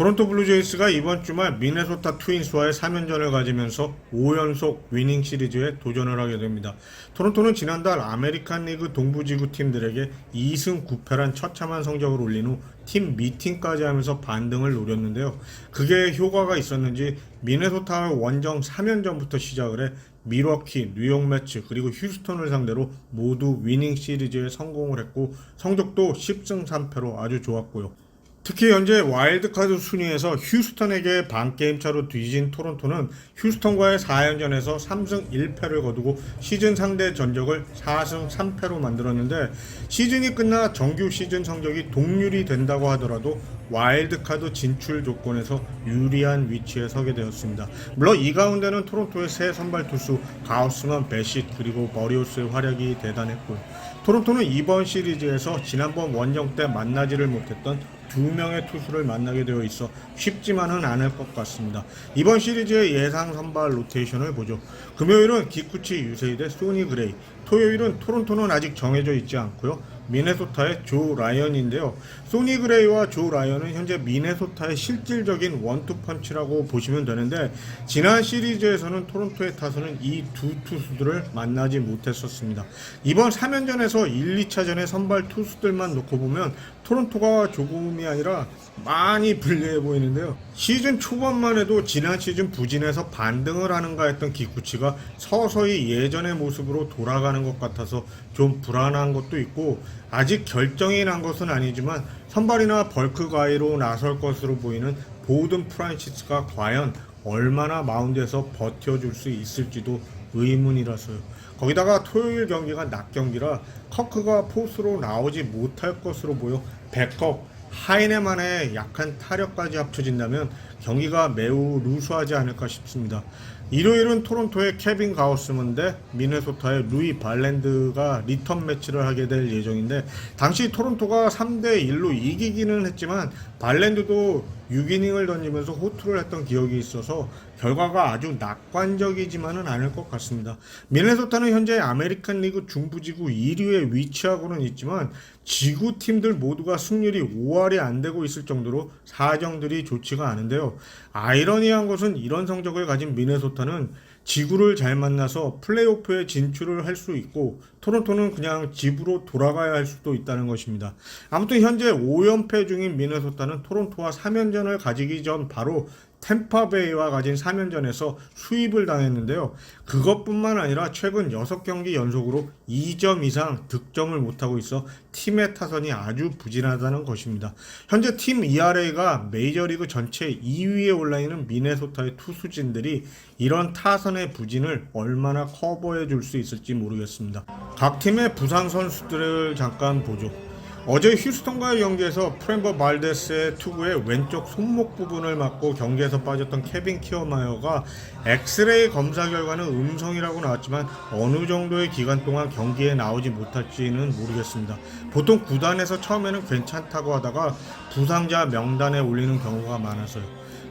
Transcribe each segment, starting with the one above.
토론토 블루제이스가 이번 주말 미네소타 트윈스와의 3연전을 가지면서 5연속 위닝 시리즈에 도전을 하게 됩니다. 토론토는 지난달 아메리칸 리그 동부지구 팀들에게 2승 9패란 처참한 성적을 올린 후 팀 미팅까지 하면서 반등을 노렸는데요. 그게 효과가 있었는지 미네소타와 원정 3연전부터 시작을 해 미러키, 뉴욕 매츠 그리고 휴스턴을 상대로 모두 위닝 시리즈에 성공을 했고 성적도 10승 3패로 아주 좋았고요. 특히 현재 와일드카드 순위에서 휴스턴에게 반게임 차로 뒤진 토론토는 휴스턴과의 4연전에서 3승 1패를 거두고 시즌 상대 전적을 4승 3패로 만들었는데 시즌이 끝나 정규 시즌 성적이 동률이 된다고 하더라도 와일드카드 진출 조건에서 유리한 위치에 서게 되었습니다. 물론 이 가운데는 토론토의 새 선발 투수 가우스만 베싯 그리고 버리오스의 활약이 대단했고요. 토론토는 이번 시리즈에서 지난번 원정 때 만나지를 못했던 두 명의 투수를 만나게 되어 있어 쉽지만은 않을 것 같습니다. 이번 시리즈의 예상 선발 로테이션을 보죠. 금요일은 기쿠치 유세이 대 소니 그레이, 토요일은 토론토는 아직 정해져 있지 않고요. 미네소타의 조 라이언인데요. 소니 그레이와 조 라이언은 현재 미네소타의 실질적인 원투펀치라고 보시면 되는데 지난 시리즈에서는 토론토의 타선은 이 두 투수들을 만나지 못했었습니다. 이번 3연전에서 1, 2차전의 선발 투수들만 놓고 보면 토론토가 조금이 아니라 많이 불리해 보이는데요. 시즌 초반만 해도 지난 시즌 부진해서 반등을 하는가 했던 기쿠치가 서서히 예전의 모습으로 돌아가는 것 같아서 좀 불안한 것도 있고 아직 결정이 난 것은 아니지만 선발이나 벌크 가이로 나설 것으로 보이는 보든 프란시스가 과연 얼마나 마운드에서 버텨줄 수 있을지도 의문이라서요. 거기다가 토요일 경기가 낮 경기라 커크가 포수로 나오지 못할 것으로 보여 백업 하이네만의 약한 타력까지 합쳐진다면 경기가 매우 루스하지 않을까 싶습니다. 일요일은 토론토의 케빈 가우스먼 대 미네소타의 루이 발랜드가 리턴 매치를 하게 될 예정인데 당시 토론토가 3대 1로 이기기는 했지만 발랜드도 6이닝을 던지면서 호투를 했던 기억이 있어서 결과가 아주 낙관적이지만은 않을 것 같습니다. 미네소타는 현재 아메리칸 리그 중부지구 1위에 위치하고는 있지만 지구 팀들 모두가 승률이 5할이 안 되고 있을 정도로 사정들이 좋지가 않은데요. 아이러니한 것은 이런 성적을 가진 미네소타는 지구를 잘 만나서 플레이오프에 진출을 할 수 있고 토론토는 그냥 집으로 돌아가야 할 수도 있다는 것입니다. 아무튼 현재 5연패 중인 미네소타는 토론토와 3연전을 가지기 전 바로 템파베이와 가진 3연전에서 수입을 당했는데요. 그것뿐만 아니라 최근 6경기 연속으로 2점 이상 득점을 못하고 있어 팀의 타선이 아주 부진하다는 것입니다. 현재 팀 ERA가 메이저리그 전체 2위에 올라있는 미네소타의 투수진들이 이런 타선의 부진을 얼마나 커버해 줄 수 있을지 모르겠습니다. 각 팀의 부상 선수들을 잠깐 보죠. 어제 휴스턴과의 경기에서 프랭버 말데스의 투구의 왼쪽 손목 부분을 맞고 경기에서 빠졌던 케빈 키어마이어가 엑스레이 검사 결과는 음성이라고 나왔지만 어느 정도의 기간 동안 경기에 나오지 못할지는 모르겠습니다. 보통 구단에서 처음에는 괜찮다고 하다가 부상자 명단에 올리는 경우가 많아서요.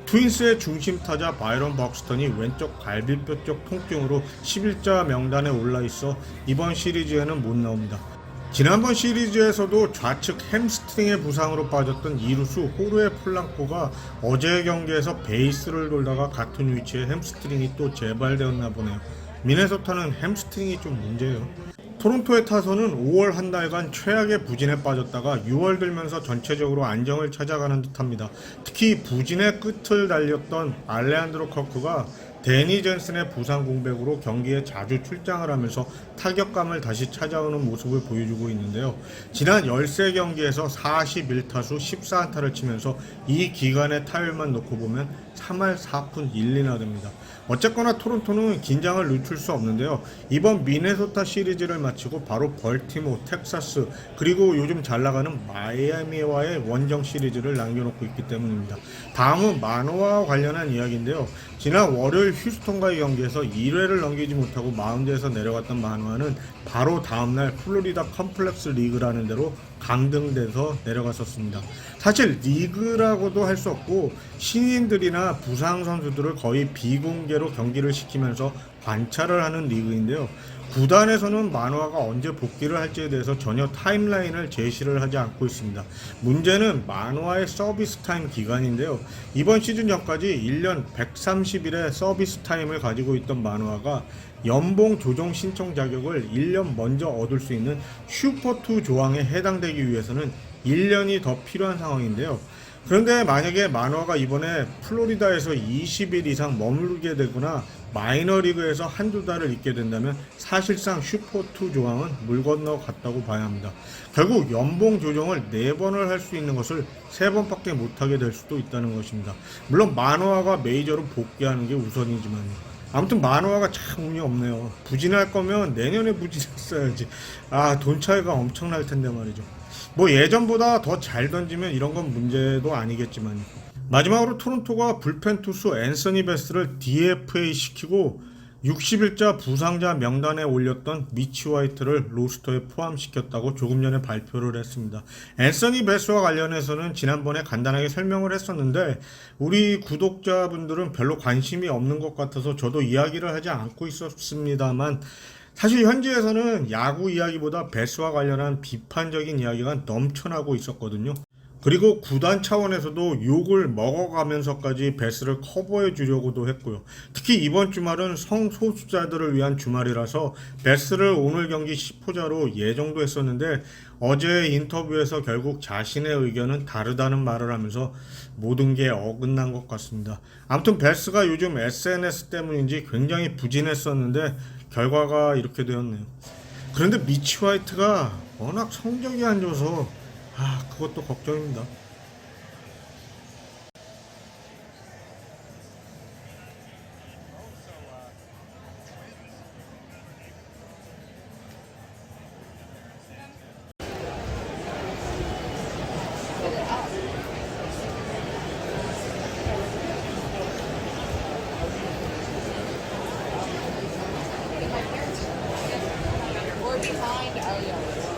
트윈스의 중심 타자 바이런 벅스턴이 왼쪽 갈비뼈 쪽 통증으로 11자 명단에 올라 있어 이번 시리즈에는 못 나옵니다. 지난번 시리즈에서도 좌측 햄스트링의 부상으로 빠졌던 이루수 호르의 플랑코가 어제 경기에서 베이스를 돌다가 같은 위치에 햄스트링이 또 재발되었나 보네요. 미네소타는 햄스트링이 좀 문제예요. 토론토의 타선은 5월 한 달간 최악의 부진에 빠졌다가 6월 들면서 전체적으로 안정을 찾아가는 듯합니다. 특히 부진의 끝을 달렸던 알레안드로 커크가 데니 젠슨의 부상 공백으로 경기에 자주 출장을 하면서 타격감을 다시 찾아오는 모습을 보여주고 있는데요. 지난 13경기에서 41타수 14안타를 치면서 이 기간의 타율만 놓고 보면 3할 4푼 1리나 됩니다. 어쨌거나 토론토는 긴장을 늦출 수 없는데요. 이번 미네소타 시리즈를 마치고 바로 벌티모, 텍사스 그리고 요즘 잘 나가는 마이애미와의 원정 시리즈를 남겨놓고 있기 때문입니다. 다음은 만호와 관련한 이야기인데요. 지난 월요일 휴스턴과의 경기에서 1회를 넘기지 못하고 마운드에서 내려갔던 만호와는 바로 다음날 플로리다 컴플렉스 리그라는 데로 강등돼서 내려갔었습니다. 사실 리그라고도 할 수 없고 신인들이나 부상 선수들을 거의 비공개로 경기를 시키면서 관찰을 하는 리그인데요. 구단에서는 만화가 언제 복귀를 할지에 대해서 전혀 타임라인을 제시를 하지 않고 있습니다. 문제는 만화의 서비스 타임 기간인데요. 이번 시즌 전까지 1년 130일의 서비스 타임을 가지고 있던 만화가 연봉 조정 신청 자격을 1년 먼저 얻을 수 있는 슈퍼2 조항에 해당되기 위해서는 1년이 더 필요한 상황인데요. 그런데 만약에 만화가 이번에 플로리다에서 20일 이상 머물게 되거나 마이너리그에서 한두 달을 있게 된다면 사실상 슈퍼2 조항은 물 건너 갔다고 봐야 합니다. 결국 연봉 조정을 4번을 할 수 있는 것을 3번밖에 못하게 될 수도 있다는 것입니다. 물론 만화가 메이저로 복귀하는 게 우선이지만요. 아무튼 만화가 참 운이 없네요. 부진할 거면 내년에 부진했어야지. 아, 돈 차이가 엄청날 텐데 말이죠. 뭐 예전보다 더 잘 던지면 이런 건 문제도 아니겠지만 마지막으로 토론토가 불펜 투수 앤서니 베스를 DFA 시키고 60일자 부상자 명단에 올렸던 미치 화이트를 로스터에 포함시켰다고 조금 전에 발표를 했습니다. 앤서니 베스와 관련해서는 지난번에 간단하게 설명을 했었는데 우리 구독자분들은 별로 관심이 없는 것 같아서 저도 이야기를 하지 않고 있었습니다만 사실 현지에서는 야구 이야기보다 베스와 관련한 비판적인 이야기가 넘쳐나고 있었거든요. 그리고 구단 차원에서도 욕을 먹어가면서까지 베스를 커버해 주려고도 했고요. 특히 이번 주말은 성소수자들을 위한 주말이라서 베스를 오늘 경기 10호자로 예정도 했었는데 어제 인터뷰에서 결국 자신의 의견은 다르다는 말을 하면서 모든 게 어긋난 것 같습니다. 아무튼 베스가 요즘 SNS 때문인지 굉장히 부진했었는데 결과가 이렇게 되었네요. 그런데 미치 화이트가 워낙 성적이 안 좋아서 아 그것도 걱정입니다. Oh yeah.